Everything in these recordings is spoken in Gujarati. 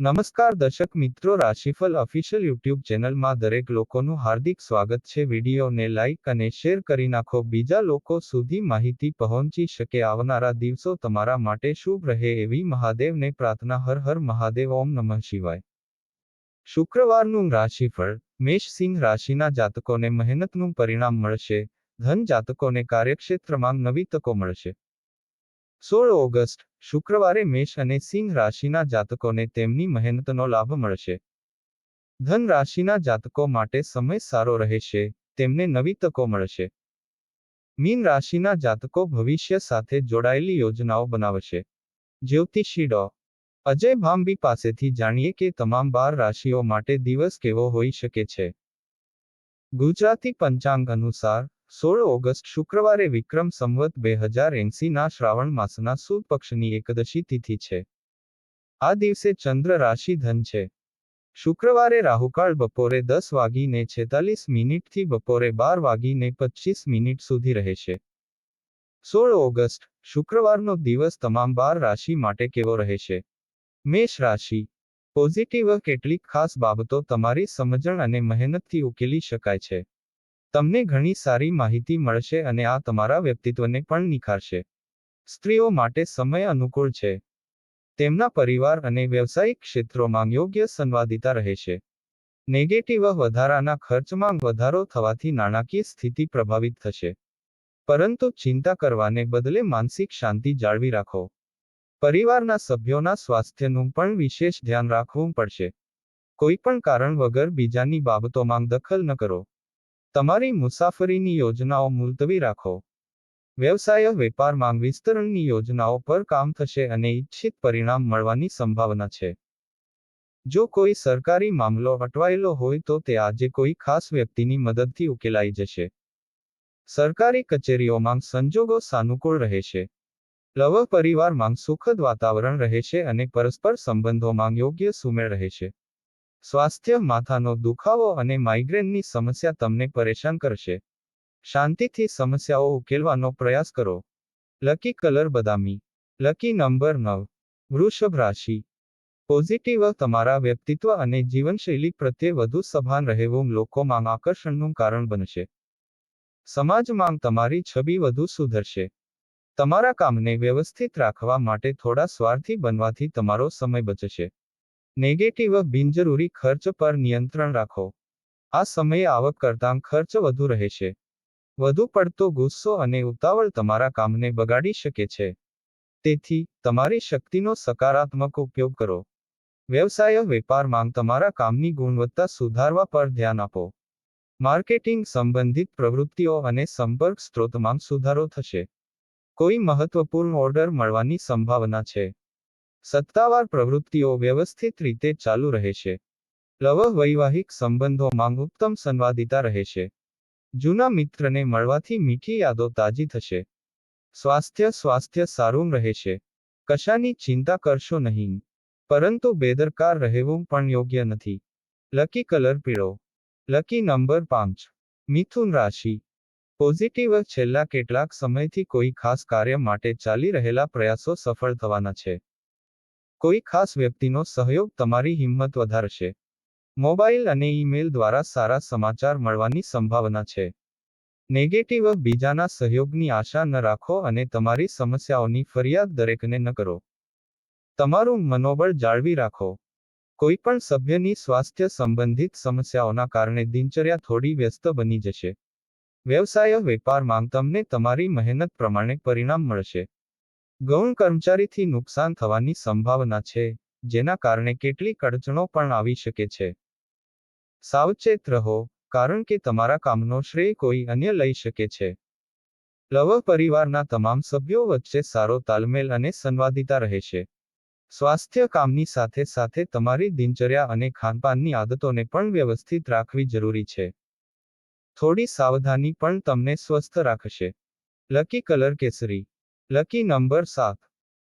નમસ્કાર દર્શક મિત્રો રાશિફળ ઓફિશિયલ યુટ્યુબ ચેનલમાં દરેક લોકોનું હાર્દિક સ્વાગત છે. વિડીયોને લાઇક અને શેર કરી નાખો. બીજા લોકો સુધી માહિતી પહોંચી શકે આવનારા દિવસો તમારા માટે શુભ રહે એવી મહાદેવને પ્રાર્થના. હર હર મહાદેવ, ઓમ નમઃ શિવાય. શુક્રવારનું રાશિફળ. મેષ સિંહ રાશિના જાતકોને મહેનતનું પરિણામ મળશે. ધન જાતકોને કાર્યક્ષેત્રમાં નવી તકો મળશે. સોળ ઓગસ્ટ, શુક્રવારે મેષ અને સિંહ રાશિના જાતકોને તેમની મહેનતનો લાભ મળશે. ધન રાશિના જાતકો માટે સમય સારો રહેશે, તેમને નવી તકો મળશે. મીન રાશિના જાતકો ભવિષ્ય સાથે જોડાયેલી યોજનાઓ બનાવશે. જ્યોતિષી ડો. અજય ભાંબી પાસેથી જાણીએ કે તમામ બાર રાશિઓ માટે દિવસ કેવો હોઈ શકે છે. ગુજરાતી પંચાંગ અનુસાર સોળ ઓગસ્ટ શુક્રવારે વિક્રમ સંવત બે હજાર એંસીના શ્રાવણ માસના સુદ પક્ષની એકદશી તિથિ છે. આ દિવસે ચંદ્ર રાશિ ધન છે. શુક્રવારે રાહુકાળ બપોરે દસ વાગીને છેતાલીસ મિનિટથી બપોરે બાર વાગીને પચીસ મિનિટ સુધી રહેશે સોળ ઓગસ્ટ શુક્રવારનો દિવસ તમામ બાર રાશિ માટે કેવો રહેશે મેષ રાશિ. પોઝિટિવ કેટલીક ખાસ બાબતો તમારી સમજણ અને મહેનતથી ઉકેલી શકાય છે. તમને ઘણી સારી માહિતી મળશે અને આ તમારા વ્યક્તિત્વને પણ નિખારશે. સ્ત્રીઓ માટે સમય અનુકૂળ છે. તેમના પરિવાર અને વ્યવસાયિક ક્ષેત્રોમાં યોગ્ય સંવાદિતા રહેશે નેગેટિવ વધારાના ખર્ચમાં વધારો થવાથી નાણાકીય સ્થિતિ પ્રભાવિત થશે. પરંતુ ચિંતા કરવાને બદલે માનસિક શાંતિ જાળવી રાખો. પરિવારના સભ્યોના સ્વાસ્થ્યનું પણ વિશેષ ધ્યાન રાખવું પડશે. કોઈ પણ કારણ વગર બીજાની બાબતોમાં દખલ ન કરો. તમારી મુસાફરીની યોજનાઓ મુલતવી રાખો. વ્યવસાય, વેપારમાં વિસ્તરણની યોજનાઓ પર કામ થશે અને ઇચ્છિત પરિણામ મળવાની સંભાવના છે. જો કોઈ સરકારી મામલો અટવાયેલો હોય તો તે આજે કોઈ ખાસ વ્યક્તિની મદદથી ઉકેલાઈ જશે. સરકારી કચેરીઓમાં સંજોગો સાનુકૂળ રહેશે. લવ પરિવારમાં સુખદ વાતાવરણ રહેશે અને પરસ્પર સંબંધોમાં યોગ્ય સુમેળ રહેશે. સ્વાસ્થ્ય, માથાનો દુખાવો અને માઇગ્રેનની સમસ્યા તમને પરેશાન કરશે. શાંતિથી સમસ્યાઓ ઉકેલવાનો પ્રયાસ કરો. લકી કલર બદામી. લકી નંબર નવ. વૃષભ રાશિ. પોઝિટિવ તમારા વ્યક્તિત્વ અને જીવનશૈલી પ્રત્યે વધુ સભાન રહેવું લોકોમાં આકર્ષણનું કારણ બનશે. સમાજમાં તમારી છબી વધુ સુધરશે. તમારા કામને વ્યવસ્થિત રાખવા માટે થોડા સ્વાર્થી બનવાથી તમારો સમય બચશે. નેગેટિવ બિનજરૂરી ખર્ચ પર નિયંત્રણ રાખો. આ સમયે આવક કરતાં ખર્ચ વધુ રહેશે. વધુ પડતો ગુસ્સો અને ઉતાવળ તમારા કામને બગાડી શકે છે. તેથી, તમારી શક્તિનો સકારાત્મક ઉપયોગ કરો. વ્યવસાય વેપારમાં તમારા કામની ગુણવત્તા સુધારવા પર ધ્યાન આપો. માર્કેટિંગ સંબંધિત પ્રવૃત્તિઓ અને સંપર્ક સ્ત્રોતમાં સુધારો થશે. કોઈ મહત્વપૂર્ણ ઓર્ડર મળવાની સંભાવના છે. સત્તાવાર પ્રવૃત્તિઓ વ્યવસ્થિત રીતે ચાલુ રહેશે લવ વૈવાહિક સંબંધોમાં ઉત્તમ સંવાદિતા રહેશે જૂના મિત્રને મળવાથી મીઠી યાદો તાજી થશે. સ્વાસ્થ્ય સ્વાસ્થ્ય સારું રહેશે કશાની ચિંતા કરશો નહીં. પરંતુ બેદરકાર રહેવું પણ યોગ્ય નથી. લકી કલર પીળો. લકી નંબર પાંચ. મિથુન રાશિ. પોઝિટિવ છેલ્લા કેટલાક સમયથી કોઈ ખાસ કાર્ય માટે ચાલી રહેલા પ્રયાસો સફળ થવાના છે. કોઈ ખાસ વ્યક્તિનો સહયોગ તમારી હિંમત વધારશે. મોબાઈલ અને ઈમેલ દ્વારા સારા સમાચાર મળવાની સંભાવના છે. નેગેટિવ બીજાના સહયોગની આશા ન રાખો અને તમારી સમસ્યાઓની ફરિયાદ દરેકને ન કરો. તમારું મનોબળ જાળવી રાખો. કોઈ પણ સભ્યની સ્વાસ્થ્ય સંબંધિત સમસ્યાઓના કારણે દિનચર્યા થોડી વ્યસ્ત બની જશે. વ્યવસાય વેપારમાં તમને તમારી મહેનત પ્રમાણે પરિણામ મળશે. ગૌણ કર્મચારીથી નુકસાન થવાની સંભાવના છે, જેના કારણે કેટલીક અડચણો પણ આવી શકે છે. સાવચેત રહો, કારણ કે તમારા કામનો શ્રેય કોઈ અન્ય લઈ શકે છે. લવ પરિવારના તમામ સભ્યો વચ્ચે સારો તાલમેલ અને સંવાદિતા રહેશે. સ્વાસ્થ્ય કામની સાથે સાથે તમારી દિનચર્યા અને ખાનપાનની આદતોને પણ વ્યવસ્થિત રાખવી જરૂરી છે. થોડી સાવધાની પણ તમને સ્વસ્થ રાખશે. લકી કલર કેસરી. લકી નંબર સાત.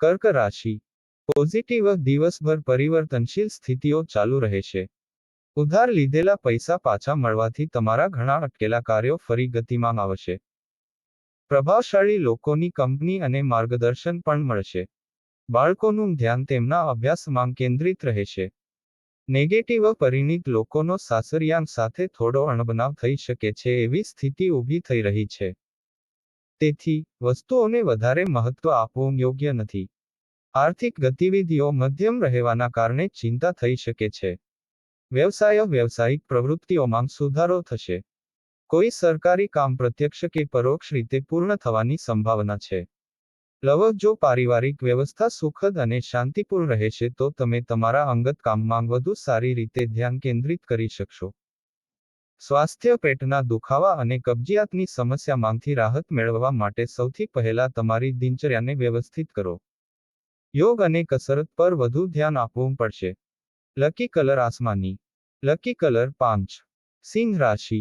કર્ક રાશિ. પોઝિટિવ દિવસભર પરિવર્તનશીલ સ્થિતિઓ ચાલુ રહેશે ઉધાર લીધેલા પૈસા પાછા મળવાથી તમારા ઘણા અટકેલા કાર્યો ફરી ગતિમાં આવશે. પ્રભાવશાળી લોકોની કંપની અને માર્ગદર્શન પણ મળશે. બાળકોનું ધ્યાન તેમના અભ્યાસમાં કેન્દ્રિત રહેશે નેગેટિવ પરિણીત લોકોનો સાસરિયાન સાથે થોડો અણબનાવ થઈ શકે છે એવી સ્થિતિ ઊભી થઈ રહી છે. તેથી વસ્તુઓને વધારે મહત્વ આપવું યોગ્ય નથી. આર્થિક ગતિવિધિઓ મધ્યમ રહેવાના કારણે ચિંતા થઈ શકે છે. વ્યવસાય વ્યવસાયિક પ્રવૃત્તિઓમાં સુધારો થશે. કોઈ સરકારી કામ પ્રત્યક્ષ કે પરોક્ષ રીતે પૂર્ણ થવાની સંભાવના છે. લવ જો પારિવારિક વ્યવસ્થા સુખદ અને શાંતિપૂર્ણ રહેશે તો તમે તમારા અંગત કામમાં વધુ સારી રીતે ધ્યાન કેન્દ્રિત કરી શકશો. સ્વાસ્થ્ય પેટના દુખાવા અને કબજિયાતની સમસ્યામાંથી રાહત મેળવવા માટે સૌથી પહેલા તમારી દિનચર્યાને વ્યવસ્થિત કરો. યોગ અને કસરત પર વધુ ધ્યાન આપવું પડશે. લકી કલર આસમાની. લકી કલર પાંચ. સિંહ રાશિ.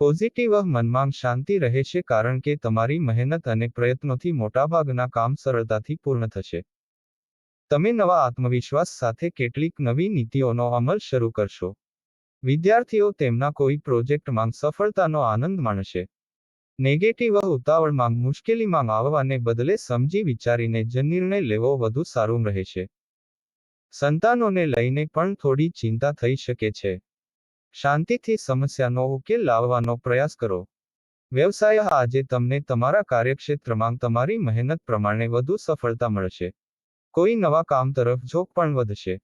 પોઝિટિવ મનમાં શાંતિ રહેશે કારણ કે તમારી મહેનત અને પ્રયત્નોથી મોટાભાગના કામ સરળતાથી પૂર્ણ થશે. તમે નવા આત્મવિશ્વાસ સાથે કેટલીક નવી નીતિઓનો અમલ શરૂ કરશો. વિદ્યાર્થીઓ તેમના કોઈ પ્રોજેક્ટમાં સફળતાનો આનંદ માણશે. નેગેટિવ ઉતાવળમાં, મુશ્કેલીમાં આવવાને બદલે સમજી વિચારીને જ નિર્ણય લેવો વધુ સારું રહેશે. સંતાનોને લઈને પણ થોડી ચિંતા થઈ શકે છે. શાંતિથી સમસ્યાનો ઉકેલ લાવવાનો પ્રયાસ કરો. વ્યવસાય આજે તમને તમારા કાર્યક્ષેત્રમાં તમારી મહેનત પ્રમાણે વધુ સફળતા મળશે. કોઈ નવા કામ તરફ ઝોક પણ વધશે.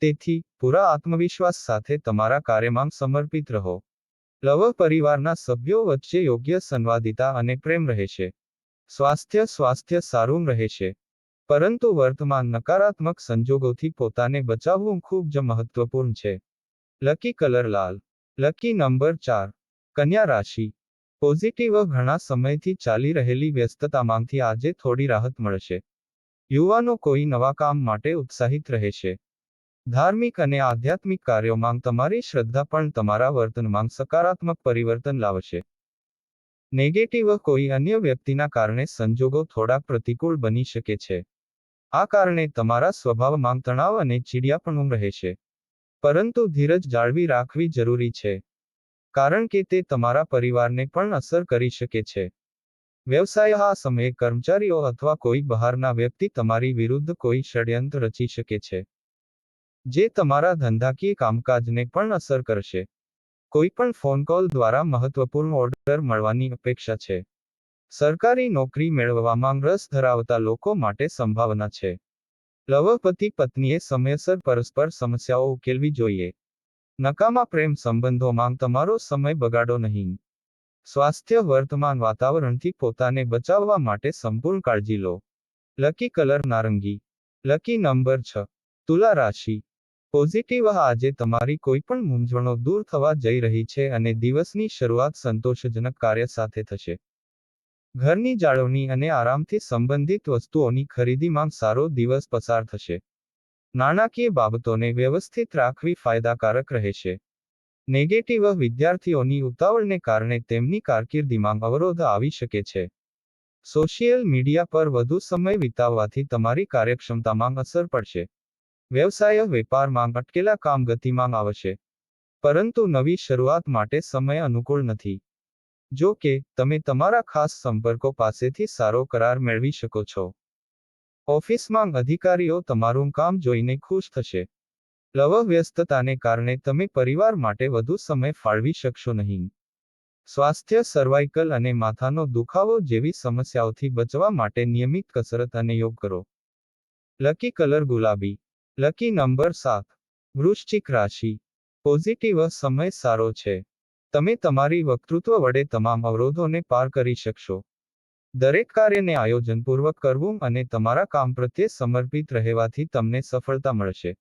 તેથી, પૂરા આત્મવિશ્વાસ સાથે તમારા કાર્યમાં સમર્પિત રહો. લવ પરિવારના સભ્યો વચ્ચે યોગ્ય સંવાદિતા અને પ્રેમ રહેશે. સ્વાસ્થ્ય સ્વાસ્થ્ય સારું રહેશે. પરંતુ વર્તમાન નકારાત્મક સંજોગોથી પોતાને બચાવવું ખૂબ જ મહત્વપૂર્ણ છે. લકી કલર લાલ. લકી નંબર ચાર. કન્યા રાશિ. પોઝિટિવ ઘણા સમયથી ચાલી રહેલી વ્યસ્તતામાંથી આજે થોડી રાહત મળશે. યુવાનો કોઈ નવા કામ માટે ઉત્સાહિત રહેશે. ધાર્મિક અને આધ્યાત્મિક કાર્યોમાં તમારી શ્રદ્ધા પણ તમારા વર્તનમાં સકારાત્મક પરિવર્તન લાવશે. નેગેટિવ કોઈ અન્ય વ્યક્તિના કારણે સંજોગો થોડાક પ્રતિકૂળ બની શકે છે. આ કારણે તમારા સ્વભાવમાં તણાવ અને ચીડિયાપણું રહેશે પરંતુ ધીરજ જાળવી રાખવી જરૂરી છે. કારણ કે તે તમારા પરિવારને પણ અસર કરી શકે છે. વ્યવસાય આ સમયે કર્મચારીઓ અથવા કોઈ બહારના વ્યક્તિ તમારી વિરુદ્ધ કોઈ ષડયંત્ર રચી શકે છે. જે તમારા ધંધાકીય કામકાજને પણ અસર કરશે. કોઈ પણ ફોન કોલ દ્વારા મહત્વપૂર્ણ ઓર્ડર મળવાની અપેક્ષા છે. સરકારી નોકરી મેળવવામાં રસ ધરાવતા લોકો માટે સંભાવના છે. લવપતિ પત્નીએ સમયસર પરસ્પર સમસ્યાઓ ઉકેલવી જોઈએ. નકામા પ્રેમ સંબંધોમાં તમારો સમય બગાડો નહીં. સ્વાસ્થ્ય વર્તમાન વાતાવરણથી પોતાને બચાવવા માટે સંપૂર્ણ કાળજી લો. લકી કલર નારંગી. લકી નંબર છ. તુલા રાશિ. પોઝિટિવ આજે તમારી કોઈ પણ મૂંઝવણો દૂર થવા જઈ રહી છે અને દિવસની શરૂઆત સંતોષજનક કાર્ય સાથે થશે. ઘરની જાળવણી અને આરામથી સંબંધિત વસ્તુઓની ખરીદીમાં સારો દિવસ પસાર થશે. નાણાકીય બાબતોને વ્યવસ્થિત રાખવી ફાયદાકારક રહેશે. નેગેટિવ વિદ્યાર્થીઓની ઉતાવળને કારણે તેમની કારકિર્દીમાં અવરોધ આવી શકે છે. સોશિયલ મીડિયા પર વધુ સમય વિતાવવાથી તમારી કાર્યક્ષમતામાં અસર પડશે. વ્યવસાય વેપારમાં અટકેલા કામ ગતિમાં આવશે. પરંતુ નવી શરૂઆત માટે સમય અનુકૂળ નથી. જો કે, તમે તમારા ખાસ સંપર્કો પાસેથી સારો કરાર મેળવી શકો છો. ઓફિસમાં અધિકારીઓ તમારું કામ જોઈને ખુશ થશે. લવ વ્યસ્તતાને કારણે તમે પરિવાર માટે વધુ સમય ફાળવી શકશો નહીં. સ્વાસ્થ્ય સર્વાઇકલ અને માથાનો દુખાવો જેવી સમસ્યાઓથી બચવા માટે નિયમિત કસરત અને યોગ કરો. લકી કલર ગુલાબી. લકી નંબર સાત. વૃશ્ચિક રાશિ. પોઝિટિવ સમય સારો છે. તમે તમારી વક્તૃત્વ વડે તમામ અવરોધોને પાર કરી શકશો. દરેક કાર્યને આયોજનપૂર્વક કરવું અને તમારા કામ પ્રત્યે સમર્પિત રહેવાથી તમને સફળતા મળશે.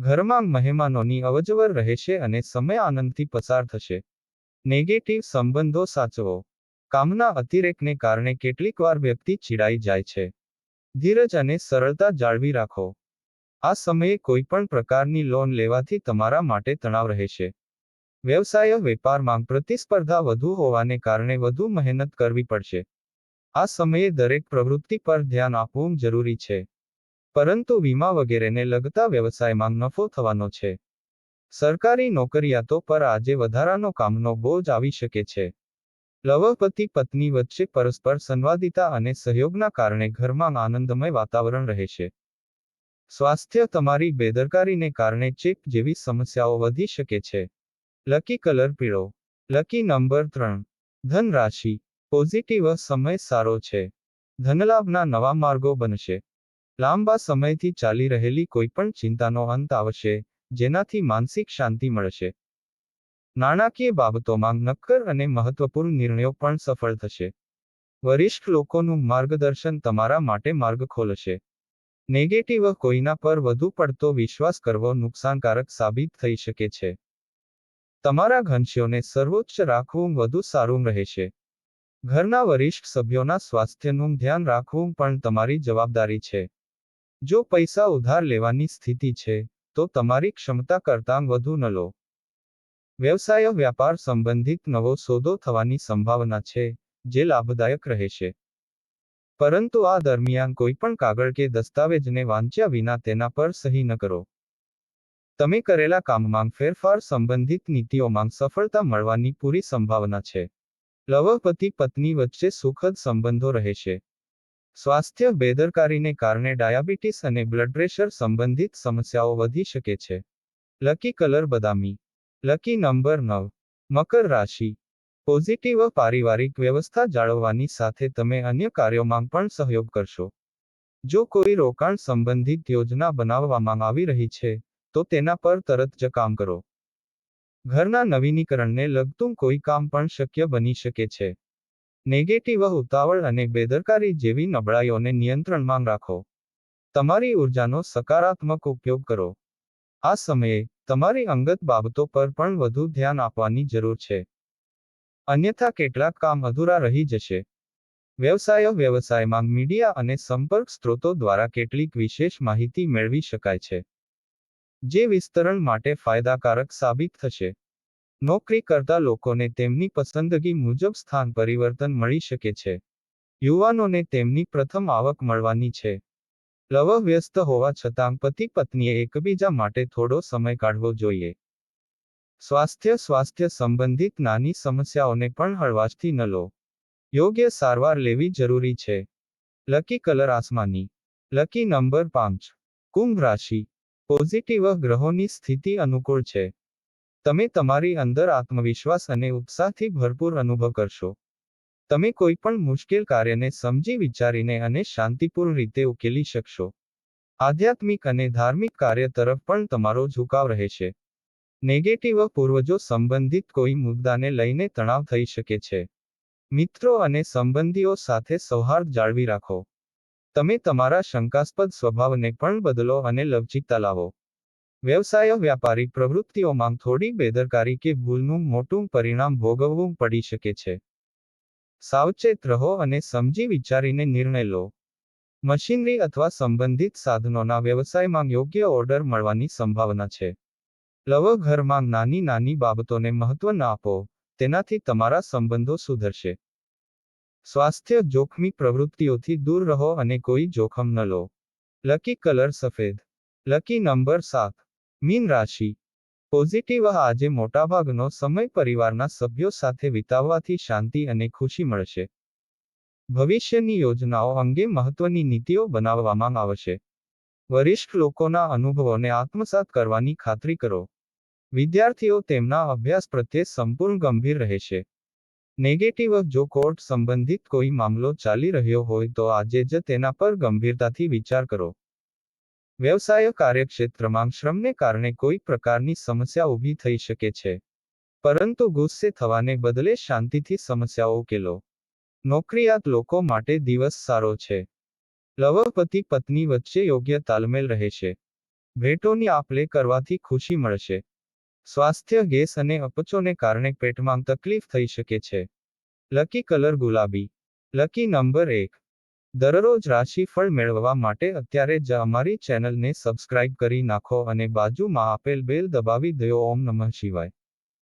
ઘરમાં મહેમાનોની અવજવર રહેશે અને સમય આનંદથી પસાર થશે. નેગેટિવ સંબંધો સાચવો. કામના અતિરેકને કારણે કેટલીકવાર વ્યક્તિ ચીડાઈ જાય છે. ધીરજ અને સરળતા જાળવી રાખો. આ સમયે કોઈ પણ પ્રકારની લોન લેવાથી તમારા માટે તણાવ રહેશે વ્યવસાય વેપારમાં પ્રતિસ્પર્ધા વધુ હોવાને કારણે વધુ મહેનત કરવી પડશે. આ સમયે દરેક પ્રવૃત્તિ પર ધ્યાન આપવું જરૂરી છે. પરંતુ વીમા વગેરેને લગતા વ્યવસાયમાં નફો થવાનો છે. સરકારી નોકરિયાતો પર આજે વધારાનો કામનો બોજ આવી શકે છે. લવપતિ પત્ની વચ્ચે પરસ્પર સંવાદિતા અને સહયોગના કારણે ઘરમાં આનંદમય વાતાવરણ રહેશે સ્વાસ્થ્ય તમારી બેદરકારીને કારણે ચેપ જેવી સમસ્યાઓ વધી શકે છે. લકી કલર પીળો લકી નંબર ત્રણ. ધન રાશિ પોઝિટિવ સમય સારો છે. ધનલાભના નવા માર્ગો બનશે. લાંબા સમયથી ચાલી રહેલી કોઈપણ ચિંતાનો અંત આવશે, જેનાથી માનસિક શાંતિ મળશે. નાણાકીય બાબતોમાં નક્કર અને મહત્વપૂર્ણ નિર્ણયો પણ સફળ થશે. વરિષ્ઠ લોકોનું માર્ગદર્શન તમારા માટે માર્ગ ખોલશે. નેગેટિવ કોઈના પર વધુ પડતો વિશ્વાસ કરવો નુકસાનકારક સાબિત થઈ શકે છે. તમારા ઘનશ્યોને સર્વોચ્ચ રાખવું વધુ સારું રહેશે. ઘરના વરિષ્ઠ સભ્યોના સ્વાસ્થ્યનું ધ્યાન રાખવું પણ તમારી જવાબદારી છે. જો પૈસા ઉધાર લેવાની સ્થિતિ છે, તો તમારી ક્ષમતા કરતાં વધુ ન લો. વ્યવસાય વ્યાપાર સંબંધિત નવો સોદો થવાની સંભાવના છે, જે લાભદાયક રહેશે. પરંતુ આ દરમિયાન કોઈપણ કાગળ કે દસ્તાવેજને વાંચ્યા વિના તેના પર સહી ન કરો. તમે કરેલા કામમાં ફેરફાર સંબંધિત નીતિઓમાં સફળતા મળવાની પૂરી સંભાવના છે. લવપતિ પત્ની વચ્ચે સુખદ સંબંધો રહેશે સ્વાસ્થ્ય બેદરકારીને કારણે ડાયાબિટીસ અને બ્લડ પ્રેશર સંબંધિત સમસ્યાઓ વધી શકે છે. લકી કલર બદામી. લકી નંબર નવ. મકર રાશિ. પોઝિટિવ પારિવારિક વ્યવસ્થા જાળવવાની સાથે તમે અન્ય કાર્યોમાં પણ સહયોગ કરશો. જો કોઈ રોકાણ સંબંધિત યોજના બનાવવામાં આવી રહી છે, તો તેના પર તરત જ કામ કરો. ઘરના નવીનીકરણને લગતું કોઈ કામ પણ શક્ય બની શકે છે. નેગેટિવ ઉતાવળ અને બેદરકારી જેવી નબળાઈઓને નિયંત્રણમાં રાખો. તમારી ઉર્જાનો સકારાત્મક ઉપયોગ કરો. આ સમયે તમારી અંગત બાબતો પર પણ વધુ ધ્યાન આપવાની જરૂર છે. અન્યથા કેટલાક કામ અધૂરા રહી જશે. વ્યવસાયો વ્યવસાયમાં મીડિયા અને સંપર્ક સ્ત્રોતો દ્વારા કેટલીક વિશેષ માહિતી મેળવી શકાય છે. જે વિસ્તરણ માટે ફાયદાકારક સાબિત થશે. નોકરી કરતા લોકોને તેમની પસંદગી મુજબ સ્થાન પરિવર્તન મળી શકે છે. યુવાનોને તેમની પ્રથમ આવક મળવાની છે. લવ વ્યસ્ત હોવા છતાં પતિ પત્નીએ એકબીજા માટે થોડો સમય કાઢવો જોઈએ. સ્વાસ્થ્ય સ્વાસ્થ્ય સંબંધિત નાની સમસ્યાઓને પણ હળવાશથી ન લો. યોગ્ય સારવાર લેવી જરૂરી છે. લકી કલર આસમાની. લકી નંબર પાંચ. કુંભ રાશિ. પોઝિટિવ ગ્રહોની સ્થિતિ અનુકૂળ છે. તમે તમારી અંદર આત્મવિશ્વાસ અને ઉત્સાહથી ભરપૂર અનુભવ કરશો. તમે કોઈ પણ મુશ્કેલ કાર્યને સમજી વિચારીને અને શાંતિપૂર્ણ રીતે ઉકેલી શકશો. આધ્યાત્મિક અને ધાર્મિક કાર્ય તરફ પણ તમારો ઝુકાવ રહેશે નેગેટિવ પૂર્વજો સંબંધિત કોઈ મુદ્દાને લઈને તણાવ થઈ શકે છે. મિત્રો અને સંબંધીઓ સાથે સૌહાર્દ જાળવી રાખો. તમે તમારા શંકાસ્પદ સ્વભાવને પણ બદલો અને લવચિકતા લાવો. વ્યવસાય વ્યાપારિક પ્રવૃત્તિઓમાં થોડી બેદરકારી કે ભૂલનું મોટું પરિણામ ભોગવવું પડી શકે છે. સાવચેત રહો અને સમજી વિચારીને નિર્ણય લો. મશીનરી અથવા સંબંધિત સાધનોના વ્યવસાયમાં યોગ્ય ઓર્ડર મળવાની સંભાવના છે. લવ ઘરમાં નાની નાની બાબતોને મહત્વ ન આપો, તેનાથી તમારા સંબંધો સુધરશે. સ્વાસ્થ્ય જોખમી પ્રવૃત્તિઓથી દૂર રહો અને કોઈ જોખમ ન લો. લકી કલર સફેદ. લકી નંબર સાત. મીન રાશિ. પોઝિટિવ આજે મોટાભાગનો સમય પરિવારના સભ્યો સાથે વિતાવવાથી શાંતિ અને ખુશી મળશે. ભવિષ્યની યોજનાઓ અંગે મહત્વની નીતિઓ બનાવવામાં આવશે. વરિષ્ઠ લોકોના અનુભવોને આત્મસાત કરવાની ખાતરી કરો. વિદ્યાર્થીઓ તેમના અભ્યાસ પ્રત્યે સંપૂર્ણ ગંભીર રહેશે નેગેટિવ જો કોર્ટ સંબંધિત કોઈ મામલો ચાલી રહ્યો હોય તો આજે જ તેના પર ગંભીરતાથી વિચાર કરો. વ્યવસાય કાર્યક્ષેત્રમાં શ્રમને કારણે કોઈ પ્રકારની સમસ્યા ઊભી થઈ શકે છે. પરંતુ ગુસ્સે થવાને બદલે શાંતિથી સમસ્યાઓ ઉકેલો. નોકરીયાત લોકો માટે દિવસ સારો છે. લવપતિ પત્ની વચ્ચે યોગ્ય તાલમેલ રહેશે ભેટોની આપલે કરવાથી ખુશી મળશે. સ્વાસ્થ્ય ગેસ અને અપચોને કારણે પેટમાં તકલીફ થઈ શકે છે. લકી કલર ગુલાબી. લકી નંબર એક. દરરોજ રાશિફળ મેળવવા માટે અત્યારે જ અમારી ચેનલને સબસ્ક્રાઇબ કરી નાખો અને બાજુમાં આપેલ બેલ દબાવી દો ઓમ નમઃ શિવાય.